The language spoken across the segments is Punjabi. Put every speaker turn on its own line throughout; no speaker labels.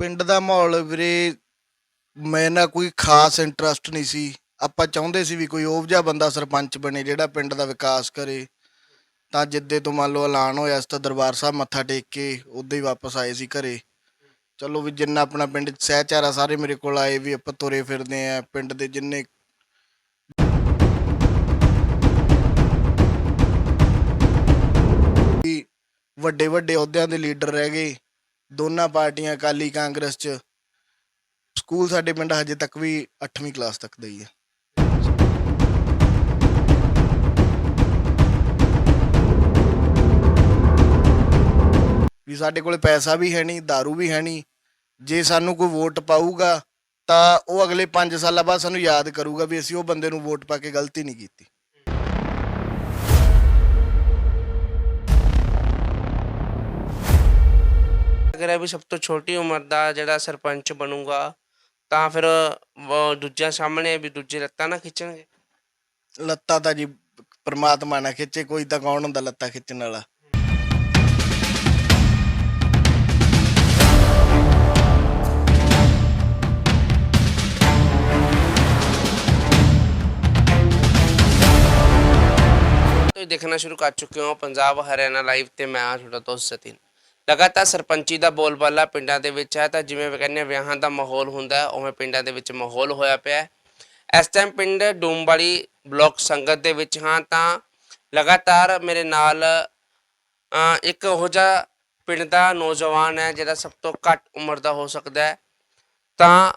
ਪਿੰਡ ਦਾ ਮਾਹੌਲ ਵੀਰੇ, ਮੈਂ ਨਾ ਕੋਈ ਖਾਸ ਇੰਟਰਸਟ ਨਹੀਂ ਸੀ। ਆਪਾਂ ਚਾਹੁੰਦੇ ਸੀ ਵੀ ਕੋਈ ਉਹ ਜਿਹਾ ਬੰਦਾ ਸਰਪੰਚ ਬਣੇ ਜਿਹੜਾ ਪਿੰਡ ਦਾ ਵਿਕਾਸ ਕਰੇ। ਤਾਂ ਜਿੱਦੇ ਤੋਂ ਮੰਨ ਲਓ ਐਲਾਨ ਹੋਇਆ ਸੀ ਤਾਂ ਦਰਬਾਰ ਸਾਹਿਬ ਮੱਥਾ ਟੇਕ ਕੇ ਉਦੋਂ ਹੀ ਵਾਪਸ ਆਏ ਸੀ ਘਰੇ। ਚਲੋ ਵੀ ਜਿੰਨਾ ਆਪਣਾ ਪਿੰਡ ਸਹਿਚਾਰਾ ਸਾਰੇ ਮੇਰੇ ਕੋਲ ਆਏ ਵੀ ਆਪਾਂ ਤੁਰੇ ਫਿਰਦੇ ਆ ਪਿੰਡ ਦੇ ਜਿੰਨੇ ਵੀ ਵੱਡੇ ਵੱਡੇ ਅਹੁਦਿਆਂ ਦੇ ਲੀਡਰ ਰਹਿ ਗਏ। ਦੋਨਾਂ ਪਾਰਟੀਆਂ ਅਕਾਲੀ ਕਾਂਗਰਸ 'ਚ। ਸਕੂਲ ਸਾਡੇ ਪਿੰਡ ਹਜੇ ਤੱਕ ਵੀ 8ਵੀਂ ਕਲਾਸ ਤੱਕ ਦਾ ਹੀ ਹੈ। ਵੀ ਸਾਡੇ ਕੋਲੇ ਪੈਸਾ ਵੀ ਹੈ ਨਹੀਂ, दारू ਵੀ ਹੈ ਨਹੀਂ। ਜੇ ਸਾਨੂੰ ਕੋਈ ਵੋਟ ਪਾਊਗਾ, ਤਾਂ ਉਹ ਅਗਲੇ 5 ਸਾਲਾਂ ਬਾਅਦ ਸਾਨੂੰ ਯਾਦ ਕਰੂਗਾ ਵੀ ਅਸੀਂ ਉਹ ਬੰਦੇ ਨੂੰ ਵੋਟ ਪਾ ਕੇ ਗਲਤੀ ਨਹੀਂ ਕੀਤੀ।
ਇਹ ਵੀ ਸਭ ਤੋਂ ਛੋਟੀ ਉਮਰ ਦਾ ਜਿਹੜਾ ਸਰਪੰਚ ਬਣੂਗਾ ਤਾਂ ਫਿਰ ਦੂਜਿਆਂ ਸਾਹਮਣੇ ਵੀ ਦੂਜੇ ਲੱਤਾਂ ਨਾ ਖਿੱਚਣਗੇ?
ਲੱਤਾਂ ਤਾਂ ਜੀ ਪ੍ਰਮਾਤਮਾ ਨਾ ਖਿੱਚੇ ਕੋਈ ਤਾਂ ਕੌਣ ਹੁੰਦਾ ਲੱਤਾਂ ਖਿੱਚਣ ਵਾਲਾ?
ਦੇਖਣਾ ਸ਼ੁਰੂ ਕਰ ਚੁੱਕੇ ਹੋ ਪੰਜਾਬ ਹਰਿਆਣਾ ਲਾਈਵ ਤੇ ਮੈਂ ਹਾਂ ਤੁਹਾਡਾ ਦੋਸਤ ਸਤਿਨ। ਲਗਾਤਾਰ ਸਰਪੰਚੀ ਦਾ ਬੋਲਬਾਲਾ ਪਿੰਡਾਂ ਦੇ ਵਿੱਚ ਹੈ ਤਾਂ ਜਿਵੇਂ ਕਹਿੰਦੇ ਵਿਆਹਾਂ ਦਾ ਮਾਹੌਲ ਹੁੰਦਾ ਉਵੇਂ ਪਿੰਡਾਂ ਦੇ ਵਿੱਚ ਮਾਹੌਲ ਹੋਇਆ ਪਿਆ ਇਸ ਟਾਈਮ ਪਿੰਡ ਡੂਮਵਾਲੀ ਬਲਾਕ ਸੰਗਤ ਦੇ ਵਿੱਚ ਹਾਂ ਤਾਂ ਲਗਾਤਾਰ ਮੇਰੇ ਨਾਲ ਇੱਕ ਉਹ ਜਿਹਾ ਪਿੰਡ ਦਾ ਨੌਜਵਾਨ ਹੈ ਜਿਹੜਾ ਸਭ ਤੋਂ ਘੱਟ ਉਮਰ ਦਾ ਹੋ ਸਕਦਾ ਹੈ। ਤਾਂ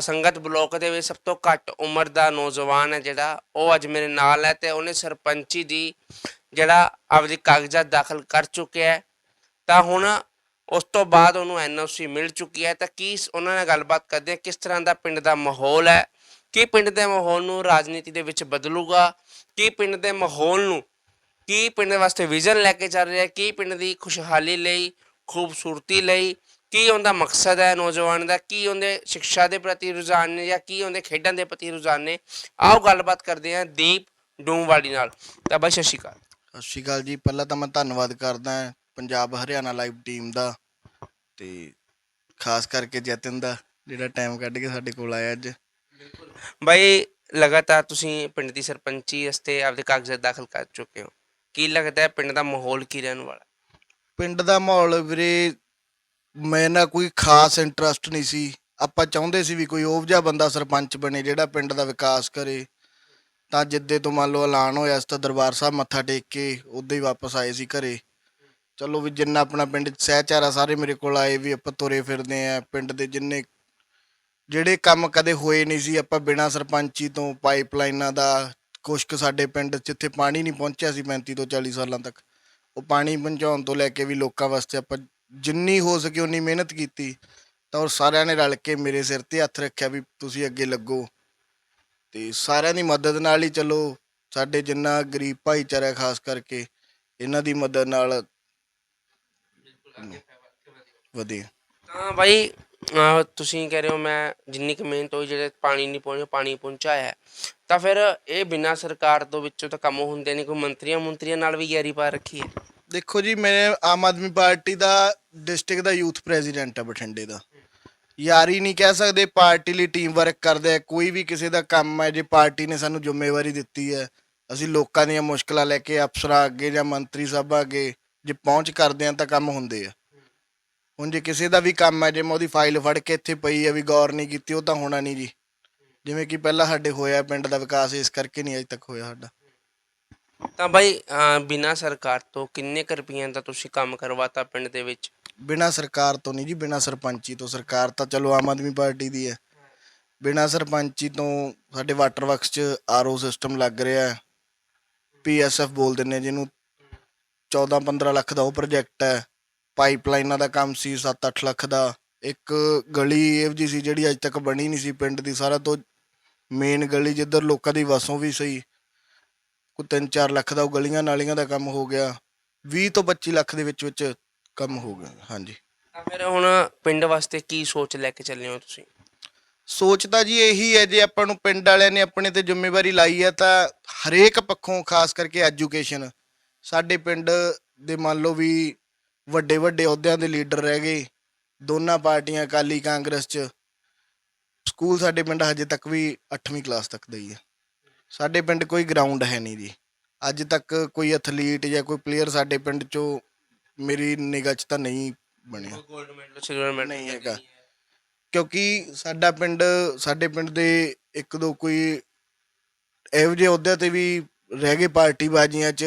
ਸੰਗਤ ਬਲਾਕ ਦੇ ਵਿੱਚ ਸਭ ਤੋਂ ਘੱਟ ਉਮਰ ਦਾ ਨੌਜਵਾਨ ਹੈ ਜਿਹੜਾ, ਉਹ ਅੱਜ ਮੇਰੇ ਨਾਲ ਹੈ ਤੇ ਉਹਨੇ ਸਰਪੰਚੀ ਦੀ ਜਿਹੜਾ ਆਪਦੀ ਕਾਗਜ਼ਾਤ ਦਾਖਲ ਕਰ ਚੁੱਕਿਆ ਹੈ। ਤਾਂ ਹੁਣ ਉਸ ਤੋਂ ਬਾਅਦ ਉਹਨੂੰ ਐਨਓਸੀ ਮਿਲ ਚੁੱਕੀ ਹੈ। ਤਾਂ ਕੀ ਉਹਨਾਂ ਨਾਲ ਗੱਲਬਾਤ ਕਰਦੇ ਹਾਂ। ਕਿਸ ਤਰ੍ਹਾਂ ਦਾ ਪਿੰਡ ਦਾ ਮਾਹੌਲ ਹੈ? ਕੀ ਪਿੰਡ ਦੇ ਮਾਹੌਲ ਨੂੰ ਰਾਜਨੀਤੀ ਦੇ ਵਿੱਚ ਬਦਲੂਗਾ? ਕੀ ਪਿੰਡ ਦੇ ਮਾਹੌਲ ਨੂੰ ਕੀ ਪਿੰਡ ਵਾਸਤੇ ਵਿਜ਼ਨ ਲੈ ਕੇ ਚੱਲ ਰਿਹਾ ਕੀ ਪਿੰਡ ਦੀ ਖੁਸ਼ਹਾਲੀ ਲਈ, ਖੂਬਸੂਰਤੀ ਲਈ? ਕੀ ਉਹਦਾ ਮਕਸਦ ਹੈ ਨੌਜਵਾਨ ਦਾ? ਕੀ ਉਹਦੇ ਸਿੱਖਿਆ ਦੇ ਪ੍ਰਤੀ ਰੁਝਾਨ ਨੇ ਜਾਂ ਕੀ ਉਹਦੇ ਖੇਡਾਂ ਦੇ ਪ੍ਰਤੀ ਰੁਝਾਨ ਨੇ? ਆਓ ਗੱਲਬਾਤ ਕਰਦੇ ਹਾਂ ਦੀਪ ਡੂਮਵਾਲੀ ਨਾਲ। ਤਾਂ ਬਾਈ, ਸਤਿ ਸ਼੍ਰੀ ਅਕਾਲ।
ਸਤਿ ਸ਼੍ਰੀ ਅਕਾਲ ਜੀ। ਪਹਿਲਾਂ ਤਾਂ ਮੈਂ ਧੰਨਵਾਦ ਕਰਦਾ ਪੰਜਾਬ ਹਰਿਆਣਾ ਲਾਈਵ ਟੀਮ ਦਾ ਤੇ ਖਾਸ ਕਰਕੇ ਜਤਨ ਦਾ ਜਿਹੜਾ ਟਾਈਮ ਕੱਢ ਕੇ ਸਾਡੇ ਕੋਲ ਆਇਆ ਅੱਜ।
ਬਾਈ ਲਗਾਤਾਰ ਤੁਸੀਂ ਪਿੰਡ ਦੀ ਸਰਪੰਚੀ ਵਾਸਤੇ ਆਪਦੇ ਕਾਗਜ਼ਾਤ ਦਾਖਲ ਕਰ ਚੁੱਕੇ ਹੋ। ਕੀ ਲੱਗਦਾ ਹੈ ਪਿੰਡ ਦਾ ਮਾਹੌਲ ਕੀ ਰਹਿਣ ਵਾਲਾ?
ਪਿੰਡ ਦਾ ਮਾਹੌਲ ਵੀਰੇ ਮੈਂ ਨਾ ਕੋਈ ਖਾਸ ਇੰਟਰਸਟ ਨਹੀਂ ਸੀ। ਆਪਾਂ ਚਾਹੁੰਦੇ ਸੀ ਵੀ ਕੋਈ ਉਹ ਜਿਹਾ ਬੰਦਾ ਸਰਪੰਚ ਬਣੇ ਜਿਹੜਾ ਪਿੰਡ ਦਾ ਵਿਕਾਸ ਕਰੇ। ਤਾਂ ਜਿੱਦੇ ਤੋਂ ਮੰਨ ਲਓ ਐਲਾਨ ਹੋਇਆ ਇਸ ਤਾਂ ਦਰਬਾਰ ਸਾਹਿਬ ਮੱਥਾ ਟੇਕ ਕੇ ਉਦੋਂ ਹੀ ਵਾਪਸ ਆਏ ਸੀ ਘਰੇ। ਚਲੋ ਵੀ ਜਿੰਨਾ ਆਪਣਾ ਪਿੰਡ 'ਚ ਸਹਿਚਾਰਾ ਸਾਰੇ ਮੇਰੇ ਕੋਲ ਆਏ ਵੀ ਆਪਾਂ ਤੁਰੇ ਫਿਰਦੇ ਆ, ਪਿੰਡ ਦੇ ਜਿੰਨੇ ਜਿਹੜੇ ਕੰਮ ਕਦੇ ਹੋਏ ਨਹੀਂ ਸੀ, ਆਪਾਂ ਬਿਨਾਂ ਸਰਪੰਚੀ ਤੋਂ ਪਾਈਪਲਾਈਨਾਂ ਦਾ ਕੁਛ ਕੁ ਸਾਡੇ ਪਿੰਡ ਜਿੱਥੇ ਪਾਣੀ ਨਹੀਂ ਪਹੁੰਚਿਆ ਸੀ 35 ਤੋਂ 40 ਸਾਲਾਂ ਤੱਕ, ਉਹ ਪਾਣੀ ਪਹੁੰਚਾਉਣ ਤੋਂ ਲੈ ਕੇ ਵੀ ਲੋਕਾਂ ਵਾਸਤੇ ਆਪਾਂ ਜਿੰਨੀ ਹੋ ਸਕੇ ਉਨੀ ਮਿਹਨਤ ਕੀਤੀ, ਤਾਂ ਉਹ ਸਾਰਿਆਂ ਨੇ ਰਲ ਕੇ ਮੇਰੇ ਸਿਰ ਤੇ ਹੱਥ ਰੱਖਿਆ ਵੀ ਤੁਸੀਂ ਅੱਗੇ ਲੱਗੋ, ਤੇ ਸਾਰਿਆਂ ਦੀ ਮਦਦ ਨਾਲ ਹੀ ਚਲੋ ਸਾਡੇ ਜਿੰਨਾ ਗਰੀਬ ਭਾਈਚਾਰਾ ਖਾਸ ਕਰਕੇ ਇਹਨਾਂ ਦੀ ਮਦਦ ਨਾਲ ਵਧੀਆ।
ਤਾਂ ਬਾਈ ਅਹ ਤੁਸੀਂ ਕਹਿ ਰਹੇ ਹੋ ਮੈਂ ਜਿੰਨੀ ਕੁ ਮਿਹਨਤ ਹੋਈ ਜਿਹੜੇ ਪਾਣੀ ਨਹੀਂ ਪਹੁੰਚਿਆ ਪਾਣੀ ਪਹੁੰਚਾਇਆ ਹੈ। ਤਾਂ ਫਿਰ ਇਹ ਬਿਨਾਂ ਸਰਕਾਰ ਤੋਂ ਵਿੱਚੋਂ ਤਾਂ ਕੰਮ ਹੁੰਦੇ ਨਹੀਂ ਕੋਈ ਮੰਤਰੀਆਂ ਮੰਤਰੀਆਂ ਨਾਲ ਵੀ ਯਾਰੀ ਪਾ ਰੱਖੀ ਹੈ?
ਦੇਖੋ ਜੀ ਮੈਂ ਆਮ ਆਦਮੀ ਪਾਰਟੀ ਦਾ ਡਿਸਟ੍ਰਿਕਟ ਦਾ ਯੂਥ ਪ੍ਰੈਜ਼ੀਡੈਂਟ ਆ ਬਠਿੰਡੇ ਦਾ। ਯਾਰੀ ਨਹੀਂ ਕਹਿ ਸਕਦੇ ਪਾਰਟੀ ਲਈ ਟੀਮ ਵਰਕ ਕਰਦੇ ਆ ਕੋਈ ਵੀ ਕਿਸੇ ਦਾ ਕੰਮ ਹੈ ਜੇ ਪਾਰਟੀ ਨੇ ਸਾਨੂੰ ਜ਼ਿੰਮੇਵਾਰੀ ਦਿੱਤੀ ਹੈ ਅਸੀਂ ਲੋਕਾਂ ਦੀਆਂ ਮੁਸ਼ਕਲਾਂ ਲੈ ਕੇ ਅਫਸਰਾਂ ਅੱਗੇ ਜਾਂ ਮੰਤਰੀ ਸਾਹਿਬਾਂ ਅੱਗੇ ਜੇ ਪਹੁੰਚ ਕਰਦੇ ਆ ਤਾਂ ਕੰਮ ਹੁੰਦੇ ਆ। ਹੁਣ ਜੇ ਕਿਸੇ ਦਾ ਵੀ ਕੰਮ ਹੈ ਜੇ ਮੈਂ ਉਹਦੀ ਫਾਈਲ ਫੜ ਕੇ ਇੱਥੇ ਪਈ ਹੈ ਵੀ ਗੌਰ ਨਹੀਂ ਕੀਤੀ ਉਹ ਤਾਂ ਹੋਣਾ ਨਹੀਂ ਜੀ। ਜਿਵੇਂ ਕਿ ਪਹਿਲਾਂ ਸਾਡੇ ਹੋਇਆ ਪਿੰਡ ਦਾ ਵਿਕਾਸ ਇਸ ਕਰਕੇ ਨਹੀਂ ਅਜੇ ਤੱਕ ਹੋਇਆ ਸਾਡਾ।
ਤਾਂ ਅਹ ਬਿਨਾਂ ਸਰਕਾਰ ਤੋਂ ਕਿੰਨੇ ਕੁ ਰੁਪਈਆਂ ਦਾ ਤੁਸੀਂ ਕੰਮ ਕਰਵਾਤਾ ਪਿੰਡ ਦੇ ਵਿੱਚ?
ਬਿਨਾ ਸਰਕਾਰ ਤੋਂ ਨਹੀਂ ਜੀ ਬਿਨਾ ਸਰਪੰਚੀ ਤੋਂ। ਸਰਕਾਰ ਤਾਂ ਚਲੋ ਆਮ ਆਦਮੀ ਪਾਰਟੀ ਦੀ ਹੈ। ਬਿਨਾ ਸਰਪੰਚੀ ਤੋਂ ਸਾਡੇ ਵਾਟਰ ਵਰਕਸ 'ਚ ਆਰਓ ਸਿਸਟਮ ਲੱਗ ਰਿਹਾ ਹੈ। ਪੀਐਸਐਫ ਬੋਲ ਆ ਜਿਹਨੂੰ 14-15 ਲੱਖ ਦਾ ਉਹ ਪ੍ਰੋਜੈਕਟ ਹੈ। ਪਾਈਪਲਾਈਨਾਂ ਦਾ ਕੰਮ ਸੀ 7-8 ਲੱਖ ਦਾ। ਇੱਕ ਗਲੀ ਇਹੋ ਜਿਹੀ ਸੀ ਜਿਹੜੀ ਅਜੇ ਤੱਕ ਬਣੀ ਨਹੀਂ ਸੀ ਪਿੰਡ ਦੀ। ਸਾਰਾ ਤੋਂ ਮੇਨ ਗਲੀ ਜਿੱਧਰ ਲੋਕਾਂ ਦੀ ਵਸੋਂ ਵੀ ਸਹੀ ਕੋਈ 3-4 ਲੱਖ ਦਾ ਉਹ ਗਲੀਆਂ ਨਾਲੀਆਂ ਦਾ ਕੰਮ ਹੋ ਗਿਆ। 20 ਤੋਂ 25 ਲੱਖ ਦੇ ਵਿੱਚ ਵਿੱਚ ਕੰਮ ਹੋ ਗਿਆ। ਹਾਂਜੀ।
ਤਾਂ ਫਿਰ ਹੁਣ ਪਿੰਡ ਵਾਸਤੇ ਕੀ ਸੋਚ ਲੈ ਕੇ ਚੱਲੇ ਹੋ ਤੁਸੀਂ?
ਸੋਚ ਤਾਂ ਜੀ ਇਹੀ ਹੈ ਜੇ ਆਪਾਂ ਨੂੰ ਪਿੰਡ ਵਾਲਿਆਂ ਨੇ ਆਪਣੇ ਤੇ ਜ਼ਿੰਮੇਵਾਰੀ ਲਾਈ ਹੈ ਤਾਂ ਹਰੇਕ ਪੱਖੋਂ ਖਾਸ ਕਰਕੇ ਐਜੂਕੇਸ਼ਨ ਸਾਡੇ ਪਿੰਡ ਦੇ ਮੰਨ ਲਓ ਵੀ ਵੱਡੇ ਵੱਡੇ ਅਹੁਦਿਆਂ ਦੇ ਲੀਡਰ ਰਹਿ ਗਏ ਦੋਨਾਂ ਪਾਰਟੀਆਂ ਅਕਾਲੀ ਕਾਂਗਰਸ ਚ ਸਕੂਲ ਸਾਡੇ ਪਿੰਡ ਹਜੇ ਤੱਕ ਵੀ 8ਵੀਂ ਕਲਾਸ ਤੱਕ ਦਾ ਹੀ ਹੈ। ਸਾਡੇ ਪਿੰਡ ਕੋਈ ਗਰਾਊਂਡ ਹੈ ਨਹੀਂ ਜੀ। ਅੱਜ ਤੱਕ ਕੋਈ ਐਥਲੀਟ ਜਾਂ ਕੋਈ ਪਲੇਅਰ ਸਾਡੇ ਪਿੰਡ ਚੋਂ ਮੇਰੀ ਨਿਗਾਹ 'ਚ ਤਾਂ ਨਹੀਂ ਬਣਿਆ।
골ਡ ਮੈਡਲ ਸਿਲਵਰ ਮੈਡਲ
ਨਹੀਂ ਹੈਗਾ। ਕਿਉਂਕਿ ਸਾਡਾ ਪਿੰਡ ਸਾਡੇ ਪਿੰਡ ਦੇ ਇੱਕ ਦੋ ਕੋਈ ਇਹੋ ਜਿਹੇ ਅਹੁਦਿਆਂ ਤੇ ਵੀ ਰਹਿ ਗਏ ਪਾਰਟੀ ਬਾਜ਼ੀਆਂ 'ਚ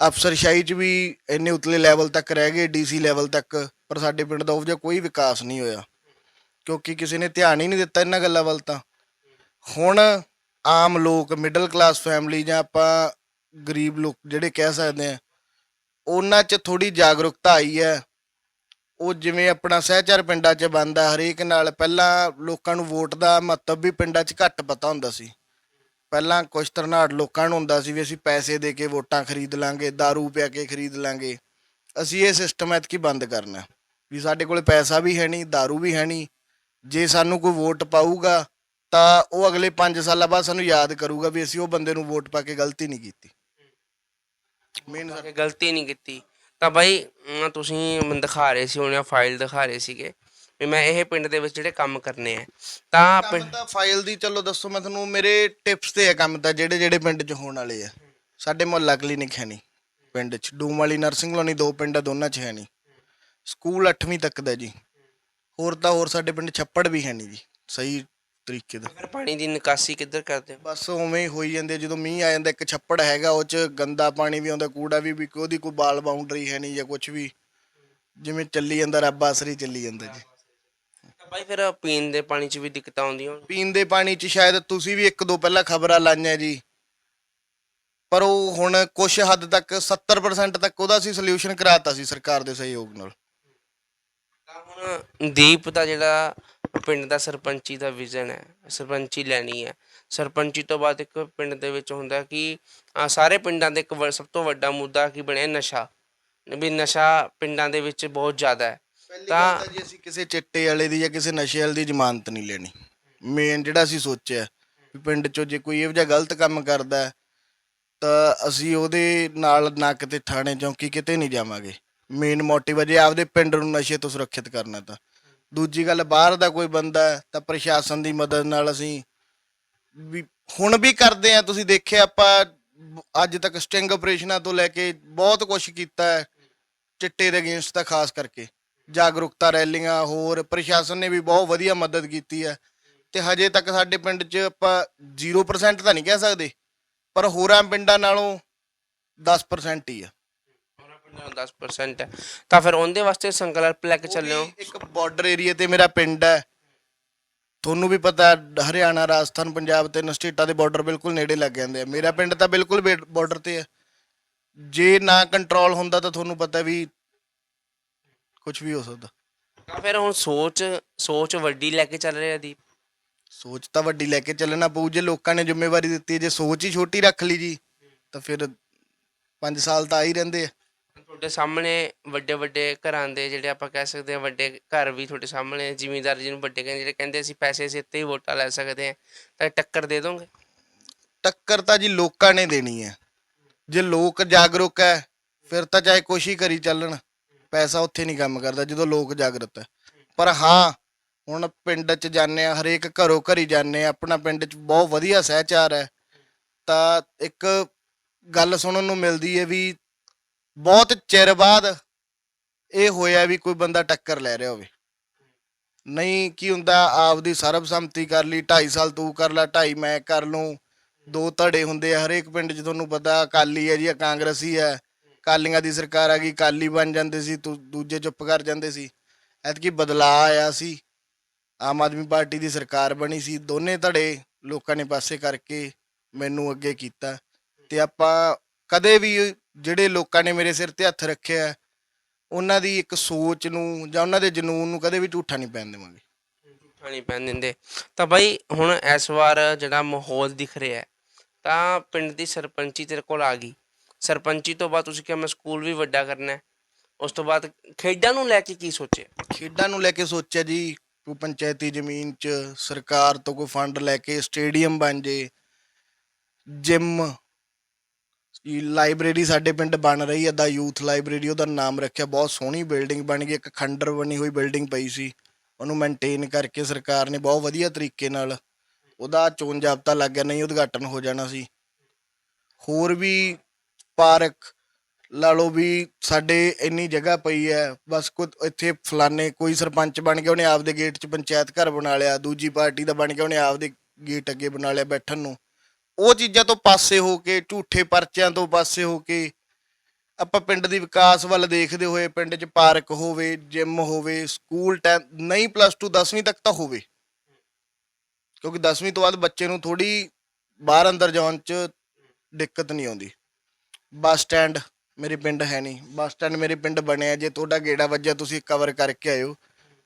ਅਫਸਰਸ਼ਾਹੀ 'ਚ ਵੀ ਇੰਨੇ ਉਤਲੇ ਲੈਵਲ ਤੱਕ ਰਹਿ ਗਏ ਡੀਸੀ ਲੈਵਲ ਤੱਕ, ਪਰ ਸਾਡੇ ਪਿੰਡ ਦਾ ਉਹ ਜਿਹਾ ਕੋਈ ਵਿਕਾਸ ਨਹੀਂ ਹੋਇਆ। ਕਿਉਂਕਿ ਕਿਸੇ ਨੇ ਧਿਆਨ ਹੀ ਨਹੀਂ ਦਿੱਤਾ ਇਹਨਾਂ ਗੱਲਾਂ ਵੱਲ ਤਾਂ। ਹੁਣ ਆਮ ਲੋਕ ਮਿਡਲ ਕਲਾਸ ਫੈਮਿਲੀ ਜਾਂ ਆਪਾਂ ਗਰੀਬ ਲੋਕ ਜਿਹੜੇ ਕਹਿ ਸਕਦੇ ਆ, ਉਹਨਾਂ 'ਚ ਥੋੜੀ ਜਾਗਰੂਕਤਾ ਆਈ ਹੈ। ਉਹ ਜਿਵੇਂ ਆਪਣਾ ਸਹਿਚਾਰ ਪਿੰਡਾਂ 'ਚ ਬੰਦਾ ਹਰੇਕ ਨਾਲ ਪਹਿਲਾਂ ਲੋਕਾਂ ਨੂੰ ਵੋਟ ਦਾ ਮਹੱਤਵ ਵੀ ਪਿੰਡਾਂ 'ਚ ਘੱਟ ਪਤਾ ਹੁੰਦਾ ਸੀ। ਪਹਿਲਾਂ ਕੁਛ ਤਰਨਾੜ ਲੋਕਾਂ ਨੂੰ ਹੁੰਦਾ ਸੀ ਵੀ ਅਸੀਂ ਪੈਸੇ ਦੇ ਕੇ ਵੋਟਾਂ ਖਰੀਦ ਲਾਂਗੇ दारू ਪਿਆ ਕੇ ਖਰੀਦ ਲਾਂਗੇ ਅਸੀਂ ਇਹ ਸਿਸਟਮ ਐਤਕੀ ਬੰਦ ਕਰਨਾ ਵੀ ਸਾਡੇ ਕੋਲੇ ਪੈਸਾ ਵੀ ਹੈ ਨਹੀਂ दारू ਵੀ ਹੈ ਨਹੀਂ ਜੇ ਸਾਨੂੰ ਕੋਈ ਵੋਟ ਪਾਊਗਾ ਤਾਂ ਉਹ ਅਗਲੇ 5 ਸਾਲਾਂ ਬਾਅਦ ਸਾਨੂੰ ਯਾਦ ਕਰੂਗਾ ਵੀ ਅਸੀਂ ਉਹ ਬੰਦੇ ਨੂੰ ਵੋਟ ਪਾ ਕੇ ਗਲਤੀ ਨਹੀਂ ਕੀਤੀ ਮੇਨ
ਕਿ ਗਲਤੀ ਨਹੀਂ ਕੀਤੀ ਤਾਂ ਬਾਈ ਅਮ, ਤੁਸੀਂ ਮੈਨੂੰ ਦਿਖਾ ਰਹੇ ਸੀ ਉਹਨੇ ਫਾਈਲ ਦਿਖਾ ਰਹੇ ਸੀਗੇ ਵੀ ਮੈਂ ਇਹ ਪਿੰਡ ਦੇ ਵਿੱਚ ਜਿਹੜੇ ਕੰਮ ਕਰਨੇ ਆ ਤਾਂ
ਕੰਮ
ਪਿੰਡ
ਤਾਂ ਫਾਈਲ ਦੀ ਚਲੋ ਦੱਸੋ ਮੈਂ ਤੁਹਾਨੂੰ ਮੇਰੇ ਟਿਪਸ ਤੇ ਹੈ ਕੰਮ ਤਾਂ ਜਿਹੜੇ ਜਿਹੜੇ ਪਿੰਡ 'ਚ ਹੋਣ ਵਾਲੇ ਆ। ਸਾਡੇ ਮੁਹੱਲਾ ਕਲੀਨਿਕ ਹੈ ਨਹੀਂ ਪਿੰਡ 'ਚ। ਡੂਮ ਵਾਲੀ ਨਰਸਿੰਗ ਕਲੋਨੀ ਦੋ ਪਿੰਡ ਆ ਦੋਨਾਂ 'ਚ ਹੈ ਨਹੀਂ। ਸਕੂਲ 8ਵੀਂ ਤੱਕ ਦਾ ਜੀ। ਹੋਰ ਤਾਂ ਹੋਰ ਸਾਡੇ ਪਿੰਡ ਛੱਪੜ ਵੀ ਹੈ ਨਹੀਂ ਜੀ ਸਹੀ ਤਰੀਕੇ ਦਾ।
ਫਿਰ ਪਾਣੀ ਦੀ ਨਿਕਾਸੀ ਕਿੱਧਰ ਕਰਦੇ ਹੋ?
ਬਸ ਉਵੇਂ ਹੀ ਹੋਈ ਜਾਂਦੇ ਆ, ਜਦੋਂ ਮੀਂਹ ਆ ਜਾਂਦਾ ਇੱਕ ਛੱਪੜ ਹੈਗਾ ਉਹ 'ਚ ਗੰਦਾ ਪਾਣੀ ਵੀ ਆਉਂਦਾ ਕੂੜਾ ਵੀ ਵੀ ਉਹਦੀ ਕੋਈ ਬਾਲ ਬਾਉਂਡਰੀ ਹੈ ਨਹੀਂ ਜਾਂ ਕੁਝ ਵੀ। ਜਿਵੇਂ ਚੱਲੀ ਜਾਂਦਾ ਰੱਬ ਆਸਰੀ ਚੱਲੀ ਜਾਂਦਾ ਜੀ।
ਬਾਈ ਫਿਰ ਪੀਣ ਦੇ ਪਾਣੀ 'ਚ ਵੀ ਦਿੱਕਤਾਂ ਆਉਂਦੀਆਂ ਹੋਣ
ਪੀਣ ਦੇ ਪਾਣੀ 'ਚ ਸ਼ਾਇਦ ਤੁਸੀਂ ਵੀ ਇੱਕ ਦੋ ਪਹਿਲਾਂ ਖਬਰਾਂ ਲਾਈਆਂ ਜੀ। ਪਰ ਉਹ ਹੁਣ ਕੁਝ ਹੱਦ ਤੱਕ 70% ਤੱਕ ਉਹਦਾ ਅਸੀਂ ਸੋਲੂਸ਼ਨ ਕਰਾਤਾ ਸੀ ਸਰਕਾਰ ਦੇ ਸਹਿਯੋਗ ਨਾਲ।
ਤਾਂ ਹੁਣ ਦੀਪ ਦਾ ਜਿਹੜਾ ਪਿੰਡ ਦਾ ਸਰਪੰਚੀ ਦਾ ਵਿਜ਼ਨ ਹੈ ਸਰਪੰਚੀ ਲੈਣੀ ਹੈ। ਸਰਪੰਚੀ ਤੋਂ ਬਾਅਦ ਇੱਕ ਪਿੰਡ ਦੇ ਵਿੱਚ ਹੁੰਦਾ ਕਿ ਸਾਰੇ ਪਿੰਡਾਂ ਦੇ ਇੱਕ ਵ- ਸਭ ਤੋਂ ਵੱਡਾ ਮੁੱਦਾ ਕੀ ਬਣਿਆ ਨਸ਼ਾ। ਵੀ ਨਸ਼ਾ ਪਿੰਡਾਂ ਦੇ ਵਿੱਚ ਬਹੁਤ ਜ਼ਿਆਦਾ ਹੈ।
ਪਹਿਲੀ
ਤਾਂ-
ਗੱਲ ਤਾਂ ਜੀ ਅਸੀਂ ਕਿਸੇ ਚਿੱਟੇ ਵਾਲੇ ਦੀ ਜਾਂ ਕਿਸੇ ਨਸ਼ੇ ਵਾਲੇ ਦੀ ਜ਼ਮਾਨਤ ਨਹੀਂ ਲੈਣੀ। ਮੇਨ ਜਿਹੜਾ ਅਸੀਂ ਸੋਚਿਆ ਵੀ ਪਿੰਡ 'ਚੋਂ ਜੇ ਕੋਈ ਇਹੋ ਜਿਹਾ ਗਲਤ ਕੰਮ ਕਰਦਾ ਹੈ, ਤਾਂ ਅਸੀਂ ਉਹਦੇ ਨਾਲ ਨਾ ਕਿਤੇ ਥਾਣੇ ਚੌਂਕੀ ਕਿਤੇ ਨਹੀਂ ਜਾਵਾਂਗੇ। ਮੇਨ ਮੋਟਿਵ ਹੈ ਜੇ ਆਪਦੇ ਪਿੰਡ ਨੂੰ ਨਸ਼ੇ ਤੋਂ ਸੁਰੱਖਿਅਤ ਕਰਨਾ ਤਾਂ। ਦੂਜੀ ਗੱਲ ਬਾਹਰ ਦਾ ਕੋਈ ਬੰਦਾ ਹੈ, ਤਾਂ ਪ੍ਰਸ਼ਾਸਨ ਦੀ ਮਦਦ ਨਾਲ ਅਸੀਂ ਵੀ ਹੁਣ ਵੀ ਕਰਦੇ ਆ ਤੁਸੀਂ ਦੇਖਿਆ ਆਪਾਂ ਅੱਜ ਤੱਕ ਸਟਿੰਗ ਆਪਰੇਸ਼ਨਾਂ ਤੋਂ ਲੈ ਕੇ ਬਹੁਤ ਕੁਝ ਕੀਤਾ ਹੈ ਚਿੱਟੇ ਦੇ ਅਗੇਂਸਟ ਤਾਂ ਖਾਸ ਕਰਕੇ। ਜਾਗਰੂਕਤਾ ਰੈਲੀਆਂ ਹੋਰ ਪ੍ਰਸ਼ਾਸਨ ਨੇ ਵੀ ਬਹੁਤ ਵਧੀਆ ਮਦਦ ਕੀਤੀ ਹੈ। ਤੇ ਹਜੇ ਤੱਕ ਸਾਡੇ ਪਿੰਡ 'ਚ ਆਪਾਂ 0% ਤਾਂ ਨਹੀਂ ਕਹਿ ਸਕਦੇ ਪਰ ਹੋਰਾਂ ਪਿੰਡਾਂ ਨਾਲੋਂ 10% ਹੀ ਆ।
ਉਹਨਾਂ ਪਿੰਡਾਂ ਦਾ 10% ਹੈ। ਤਾਂ ਫਿਰ ਉਹਦੇ ਵਾਸਤੇ ਸੰਕਲਪ ਲੈ ਕੇ ਚੱਲੇ ਹੋ?
ਉਹ ਵੀ ਇੱਕ ਬਾਰਡਰ ਏਰੀਆ ਤੇ ਮੇਰਾ ਪਿੰਡ ਹੈ। ਤੁਹਾਨੂੰ ਵੀ ਪਤਾ ਹਰਿਆਣਾ ਰਾਜਸਥਾਨ ਪੰਜਾਬ ਤੇ ਸਟੇਟਾਂ ਦੇ ਬਾਰਡਰ ਬਿਲਕੁਲ ਨੇੜੇ ਲੱਗ ਜਾਂਦੇ ਆ। ਮੇਰਾ ਪਿੰਡ ਤਾਂ ਬਿਲਕੁਲ ਬਾਰਡਰ ਤੇ ਹੈ। ਜੇ ਨਾ ਕੰਟਰੋਲ ਹੁੰਦਾ ਤਾਂ ਤੁਹਾਨੂੰ ਪਤਾ ਵੀ ਕੁਝ ਵੀ ਹੋ ਸਕਦਾ।
ਤਾਂ ਫਿਰ ਹੁਣ ਸੋਚ ਸੋਚ ਵੱਡੀ ਲੈ ਕੇ ਚੱਲ ਰਹੇ ਆ ਦੀਪ।
ਸੋਚ ਤਾਂ ਵੱਡੀ ਲੈ ਕੇ ਚੱਲਣਾ ਪਊ। ਜੇ ਲੋਕਾਂ ਨੇ ਜ਼ਿੰਮੇਵਾਰੀ ਦਿੱਤੀ ਹੈ ਜੇ ਸੋਚ ਹੀ ਛੋਟੀ ਰੱਖ ਲਈ ਜੀ ਤਾਂ ਫਿਰ 5 ਸਾਲ ਤਾਂ ਆ ਹੀ ਰਹਿੰਦੇ ਆ।
ਤੁਹਾਡੇ ਸਾਹਮਣੇ ਵੱਡੇ ਵੱਡੇ ਘਰਾਂ ਦੇ ਜਿਹੜੇ ਆਪਾਂ ਕਹਿ ਸਕਦੇ ਹਾਂ ਵੱਡੇ ਘਰ ਵੀ ਤੁਹਾਡੇ ਸਾਹਮਣੇ ਜ਼ਿਮੀਂਦਾਰ ਜਿਹਨੂੰ ਵੱਡੇ ਕਹਿੰਦੇ ਜਿਹੜੇ ਕਹਿੰਦੇ ਅਸੀਂ ਪੈਸੇ ਸਿਰ ਤੇ ਹੀ ਵੋਟਾਂ ਲੈ ਸਕਦੇ ਹਾਂ। ਤਾਂ ਟੱਕਰ ਦੇ ਦੋਗੇ?
ਟੱਕਰ ਤਾਂ ਜੀ ਲੋਕਾਂ ਨੇ ਦੇਣੀ ਹੈ। ਜੇ ਲੋਕ ਜਾਗਰੂਕ ਹੈ ਫਿਰ ਤਾਂ ਚਾਹੇ ਕੁਛ ਹੀ ਕਰੀ ਚੱਲਣ। ਪੈਸਾ ਉੱਥੇ ਨਹੀਂ ਕੰਮ ਕਰਦਾ, ਜਦੋਂ ਲੋਕ ਜਾਗਰਤ ਹੈ। ਪਰ ਹਾਂ, ਹੁਣ ਪਿੰਡ 'ਚ ਜਾਂਦੇ ਆ ਹਰੇਕ ਘਰੋਂ ਘਰੀ ਜਾਂਦੇ ਆ ਆਪਣਾ ਪਿੰਡ 'ਚ ਬਹੁਤ ਵਧੀਆ ਸਹਿਚਾਰ ਹੈ। ਤਾਂ ਇੱਕ ਗੱਲ ਸੁਣਨ ਨੂੰ ਮਿਲਦੀ ਹੈ ਵੀ ਬਹੁਤ ਚਿਰ ਬਾਅਦ ਇਹ ਹੋਇਆ ਵੀ ਕੋਈ ਬੰਦਾ ਟੱਕਰ ਲੈ ਰਿਹਾ ਹੋਵੇ। ਨਹੀਂ, ਕੀ ਹੁੰਦਾ, ਆਪਦੀ ਸਰਬਸੰਮਤੀ ਕਰ ਲਈ 2.5 ਸਾਲ ਤੂੰ ਕਰ ਲੈ 2.5 ਮੈਂ ਕਰ ਲੂੰ, ਦੋ ਧੜੇ ਹੁੰਦੇ ਆ ਹਰੇਕ ਪਿੰਡ 'ਚ, ਤੁਹਾਨੂੰ ਪਤਾ ਅਕਾਲੀ ਹੈ ਜੀ ਕਾਂਗਰਸੀ ਹੈ। ਅਕਾਲੀਆਂ ਦੀ ਸਰਕਾਰ ਆ ਗਈ, ਅਕਾਲੀ ਬਣ ਜਾਂਦੇ ਸੀ ਤੂੰ ਦੂਜੇ ਚੁੱਪ ਕਰ ਜਾਂਦੇ ਸੀ। ਐਤਕੀ ਬਦਲਾਅ ਆਇਆ ਸੀ। ਆਮ ਆਦਮੀ ਪਾਰਟੀ ਦੀ ਸਰਕਾਰ ਬਣੀ ਸੀ। ਦੋਨੇ ਧੜੇ ਲੋਕਾਂ ਨੇ ਪਾਸੇ ਕਰਕੇ ਮੈਨੂੰ ਅੱਗੇ ਕੀਤਾ। ਤੇ ਆਪਾਂ ਕਦੇ ਵੀ ਜਿਹੜੇ ਲੋਕਾਂ ਨੇ ਮੇਰੇ ਸਿਰ ਤੇ ਹੱਥ ਰੱਖਿਆ, ਉਹਨਾਂ ਦੀ ਇੱਕ ਸੋਚ ਨੂੰ ਜਾਂ ਉਹਨਾਂ ਦੇ ਜਨੂਨ ਨੂੰ ਕਦੇ ਵੀ ਝੂਠਾ ਨਹੀਂ ਪੈਣ ਦੇਵਾਂਗੇ।
ਝੂਠਾ ਨਹੀਂ ਪੈਣ ਦਿੰਦੇ। ਤਾਂ ਬਾਈ, ਹੁਣ ਇਸ ਵਾਰ ਜਿਹੜਾ ਮਾਹੌਲ ਦਿਖ ਰਿਹਾ ਤਾਂ ਪਿੰਡ ਦੀ ਸਰਪੰਚੀ ਤੇਰੇ ਕੋਲ ਆ ਗਈ। ਸਰਪੰਚੀ ਤੋਂ ਬਾਅਦ ਤੁਸੀਂ ਕਿਹਾ ਮੈਂ ਸਕੂਲ ਵੀ ਵੱਡਾ ਕਰਨਾ ਹੈ। ਉਸ ਤੋਂ ਬਾਅਦ ਖੇਡਾਂ ਨੂੰ ਲੈ ਕੇ ਕੀ ਸੋਚਿਆ?
ਖੇਡਾਂ ਨੂੰ ਲੈ ਕੇ ਸੋਚਿਆ ਜੀ, ਕੋਈ ਪੰਚਾਇਤੀ ਜ਼ਮੀਨ 'ਚ ਸਰਕਾਰ ਤੋਂ ਕੋਈ ਫੰਡ ਲੈ ਕੇ ਸਟੇਡੀਅਮ ਬਣ ਜੇ, ਜਿਮ ਲਾਇਬ੍ਰੇਰੀ ਸਾਡੇ ਪਿੰਡ ਬਣ ਰਹੀ ਹੈ, ਦਾ ਯੂਥ ਲਾਇਬ੍ਰੇਰੀ, ਉਹਦਾ ਨਾਮ ਰੱਖਿਆ, ਬਹੁਤ ਸੋਹਣੀ ਬਿਲਡਿੰਗ ਬਣ ਗਈ, ਇੱਕ ਖੰਡਰ ਬਣੀ ਹੋਈ ਬਿਲਡਿੰਗ ਪਈ ਸੀ, ਉਹਨੂੰ ਮੇਨਟੇਨ ਕਰਕੇ ਸਰਕਾਰ ਨੇ ਬਹੁਤ ਵਧੀਆ ਤਰੀਕੇ ਨਾਲ ਉਹਦਾ ਚੋਣ ਜਾਬਤਾ ਲੱਗ ਗਿਆ, ਨਹੀਂ ਉਦਘਾਟਨ ਹੋ ਜਾਣਾ ਸੀ। ਹੋਰ ਵੀ ਪਾਰਕ ਲਾ ਲਓ ਵੀ ਸਾਡੇ ਇੰਨੀ ਜਗ੍ਹਾ ਪਈ ਹੈ, ਬਸ ਕੋਈ ਇੱਥੇ ਫਲਾਣੇ ਕੋਈ ਸਰਪੰਚ ਬਣ ਗਿਆ ਉਹਨੇ ਆਪਦੇ ਗੇਟ 'ਚ ਪੰਚਾਇਤ ਘਰ ਬਣਾ ਲਿਆ, ਦੂਜੀ ਪਾਰਟੀ ਦਾ ਬਣ ਗਿਆ ਉਹਨੇ ਆਪਦੇ ਗੇਟ ਅੱਗੇ ਬਣਾ ਲਿਆ ਬੈਠਣ ਨੂੰ। ਉਹ ਚੀਜ਼ਾਂ ਤੋਂ ਪਾਸੇ ਹੋ ਕੇ, ਝੂਠੇ ਪਰਚਿਆਂ ਤੋਂ ਪਾਸੇ ਹੋ ਕੇ ਆਪਾਂ ਪਿੰਡ ਦੀ ਵਿਕਾਸ ਵੱਲ ਦੇਖਦੇ ਹੋਏ, ਪਿੰਡ 'ਚ ਪਾਰਕ ਹੋਵੇ ਜਿਮ ਹੋਵੇ, ਸਕੂਲ ਟਾਈਮ ਨਹੀਂ ਪਲੱਸ 2 10ਵੀਂ ਤੱਕ ਤਾਂ ਹੋਵੇ। ਕਿਉਂਕਿ 10ਵੀਂ ਤੋਂ ਬਾਅਦ ਬੱਚੇ ਨੂੰ ਥੋੜੀ ਬਾਹਰ ਅੰਦਰ ਜਾਣ 'ਚ ਦਿੱਕਤ ਨਹੀਂ ਆਉਂਦੀ। ਬੱਸ ਸਟੈਂਡ ਮੇਰੇ ਪਿੰਡ ਹੈ ਨਹੀਂ। ਬੱਸ ਸਟੈਂਡ ਮੇਰੇ ਪਿੰਡ ਬਣਿਆ ਜੇ ਤੁਹਾਡਾ ਗੇੜਾ ਵੱਜਿਆ ਤੁਸੀਂ ਕਵਰ ਕਰਕੇ ਆਇਓ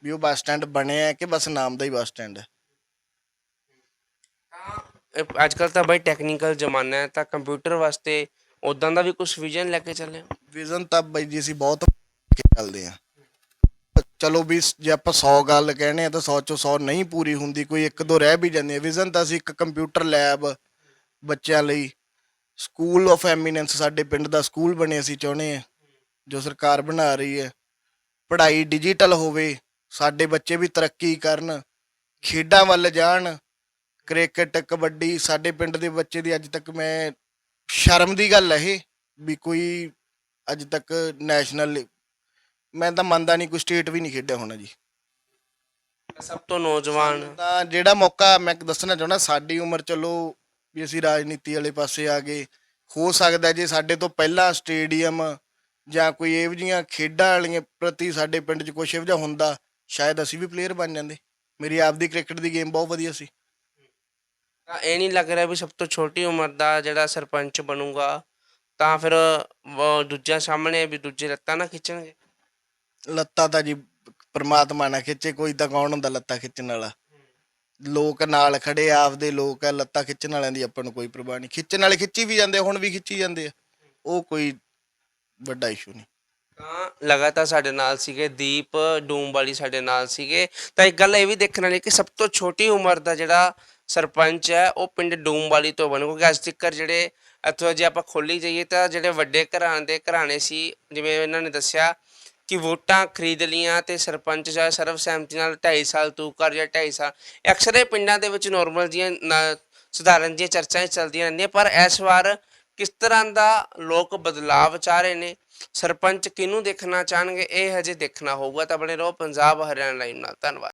ਵੀ ਉਹ ਬੱਸ ਸਟੈਂਡ ਬਣਿਆ ਹੈ ਕਿ ਬਸ ਨਾਮ ਦਾ ਹੀ ਬੱਸ ਸਟੈਂਡ ਹੈ।
ਅੱਜ ਕੱਲ ਤਾਂ ਬਈ ਟੈਕਨੀਕਲ ਜ਼ਮਾਨਾ ਹੈ ਤਾਂ ਕੰਪਿਊਟਰ ਵਾਸਤੇ ਉਦਾਂ ਦਾ ਵੀ ਕੁਝ ਵਿਜ਼ਨ ਲੈ ਕੇ ਚੱਲੇ
ਵਿਜ਼ਨ ਤਾਂ ਬਾਈ ਜੀ ਅਸੀਂ ਬਹੁਤ ਚੱਲਦੇ ਆ ਚਲੋ ਵੀ ਜੇ ਆਪਾਂ 100 ਗੱਲ ਕਹਿੰਦੇ ਆ ਤਾਂ 100 ਚੋਂ 100 ਨਹੀਂ ਪੂਰੀ ਹੁੰਦੀ ਕੋਈ ਇੱਕ ਦੋ ਰਹਿ ਵੀ ਜਾਂਦੀ ਹੈ ਵਿਜ਼ਨ ਤਾਂ ਅਸੀਂ ਇੱਕ ਕੰਪਿਊਟਰ ਲੈਬ ਬੱਚਿਆਂ ਲਈ ਸਕੂਲ ਆਫ ਐਮੀਨੈਂਸ ਸਾਡੇ ਪਿੰਡ ਦਾ ਸਕੂਲ ਬਣੇ ਅਸੀਂ ਚਾਹੁੰਦੇ ਆ ਜੋ ਸਰਕਾਰ ਬਣਾ ਰਹੀ ਹੈ। ਪੜ੍ਹਾਈ ਡਿਜੀਟਲ ਹੋਵੇ ਸਾਡੇ ਬੱਚੇ ਵੀ ਤਰੱਕੀ ਕਰਨ ਖੇਡਾਂ ਵੱਲ ਜਾਣ ਕ੍ਰਿਕਟ ਕਬੱਡੀ ਸਾਡੇ ਪਿੰਡ ਦੇ ਬੱਚੇ ਦੀ ਅੱਜ ਤੱਕ ਮੈਂ ਸ਼ਰਮ ਦੀ ਗੱਲ ਹੈ ਇਹ ਵੀ ਕੋਈ ਅੱਜ ਤੱਕ ਨੈਸ਼ਨਲ ਮੈਂ ਤਾਂ ਮੰਨਦਾ ਨਹੀਂ ਕੋਈ ਸਟੇਟ ਵੀ ਨਹੀਂ ਖੇਡਿਆ ਹੋਣਾ ਜੀ।
ਸਭ ਤੋਂ ਨੌਜਵਾਨ।
ਤਾਂ ਜਿਹੜਾ ਮੌਕਾ ਮੈਂ ਦੱਸਣਾ ਚਾਹੁੰਦਾ ਸਾਡੀ ਉਮਰ ਚਲੋ ਵੀ ਅਸੀਂ ਰਾਜਨੀਤੀ ਵਾਲੇ ਪਾਸੇ ਆ ਗਏ। ਹੋ ਸਕਦਾ ਜੇ ਸਾਡੇ ਤੋਂ ਪਹਿਲਾਂ ਸਟੇਡੀਅਮ ਜਾਂ ਕੋਈ ਇਹੋ ਜਿਹੀਆਂ ਖੇਡਾਂ ਵਾਲੀਆਂ ਪ੍ਰਤੀ ਸਾਡੇ ਪਿੰਡ 'ਚ ਕੁਛ ਇਹੋ ਜਿਹਾ ਹੁੰਦਾ ਸ਼ਾਇਦ ਅਸੀਂ ਵੀ ਪਲੇਅਰ ਬਣ ਜਾਂਦੇ। ਮੇਰੀ ਆਪਦੀ ਕ੍ਰਿਕਟ ਦੀ ਗੇਮ ਬਹੁਤ ਵਧੀਆ ਸੀ।
ਤਾਂ ਇਹ ਨਹੀਂ ਲੱਗ ਰਿਹਾ ਵੀ ਸਭ ਤੋਂ ਛੋਟੀ ਉਮਰ ਦਾ ਜਿਹੜਾ ਸਰਪੰਚ ਬਣੂਗਾ ਤਾਂ ਫਿਰ ਦੂਜਿਆਂ ਸਾਹਮਣੇ ਵੀ ਦੂਜੇ ਲੱਤਾਂ ਨਾ ਖਿੱਚਣਗੇ?
ਲੱਤਾਂ ਤਾਂ ਜੀ ਪ੍ਰਮਾਤਮਾ ਨਾ ਖਿੱਚੇ ਕੋਈ ਤਾਂ ਕੌਣ ਹੁੰਦਾ ਲੱਤਾਂ ਖਿੱਚਣ ਵਾਲਾ? ਲੋਕ ਨਾਲ ਖੜੇ ਆ, ਆਪਦੇ ਲੋਕ ਆ ਲੱਤਾਂ ਖਿੱਚਣ ਵਾਲਿਆਂ ਦੀ ਆਪਾਂ ਨੂੰ ਕੋਈ ਪਰਵਾਹ ਨਹੀਂ। ਖਿੱਚਣ ਵਾਲੇ ਖਿੱਚੀ ਵੀ ਜਾਂਦੇ ਹੁਣ ਵੀ ਖਿੱਚੀ ਜਾਂਦੇ ਆ। ਉਹ ਕੋਈ ਵੱਡਾ ਇਸ਼ੂ ਨਹੀਂ।
ਤਾਂ ਲਗਾਤਾਰ ਸਾਡੇ ਨਾਲ ਸੀਗੇ ਦੀਪ ਡੂਮ ਵਾਲੀ ਸਾਡੇ ਨਾਲ ਸੀਗੇ। ਤਾਂ ਇੱਕ ਗੱਲ ਇਹ ਵੀ ਦੇਖਣ ਵਾਲੀ ਕਿ ਸਭ ਤੋਂ ਛੋਟੀ ਉਮਰ ਦਾ ਜਿਹੜਾ ਸਰਪੰਚ ਹੈ ਉਹ ਪਿੰਡ ਡੂਮ ਵਾਲੀ ਤੋਂ ਬਣੂ ਕਿਉਂਕਿ ਅੱਜ ਤੱਕ ਜਿਹੜੇ ਇੱਥੋਂ ਜੇ ਆਪਾਂ ਖੋਲੀ ਜਾਈਏ ਤਾਂ ਜਿਹੜੇ ਵੱਡੇ ਘਰਾਂ ਦੇ ਘਰਾਣੇ ਸੀ ਜਿਵੇਂ ਇਹਨਾਂ ਨੇ ਦੱਸਿਆ ਕਿ ਵੋਟਾਂ ਖਰੀਦ ਲੀਆਂ ਤੇ ਸਰਪੰਚ ਜਾਂ ਸਰਵਸਹਿਮਤੀ ਨਾਲ 2.5 ਸਾਲ ਤੂੰ ਕਰ ਜਾਂ 2.5 ਸਾਲ। ਅਕਸਰ ਇਹ ਪਿੰਡਾਂ ਦੇ ਵਿੱਚ ਨਾਰਮਲ ਜੀਆਂ ਸਧਾਰਨ ਜੀਆਂ ਚਰਚਾਵਾਂ ਚੱਲਦੀਆਂ ਰਹਿੰਦੀਆਂ, ਪਰ ਇਸ ਵਾਰ ਕਿਸ ਤਰ੍ਹਾਂ ਦਾ ਲੋਕ ਬਦਲਾਵ ਚਾਹ ਰਹੇ ਨੇ, ਸਰਪੰਚ ਕਿਹਨੂੰ ਦੇਖਣਾ ਚਾਹਣਗੇ, ਇਹ ਹਜੇ ਦੇਖਣਾ ਹੋਊਗਾ। ਤਾਂ ਬਣੇ ਰਹੋ ਪੰਜਾਬ, ਹਰਿਆਣਾ ਲਾਈਵ ਨਾਲ। ਧੰਨਵਾਦ।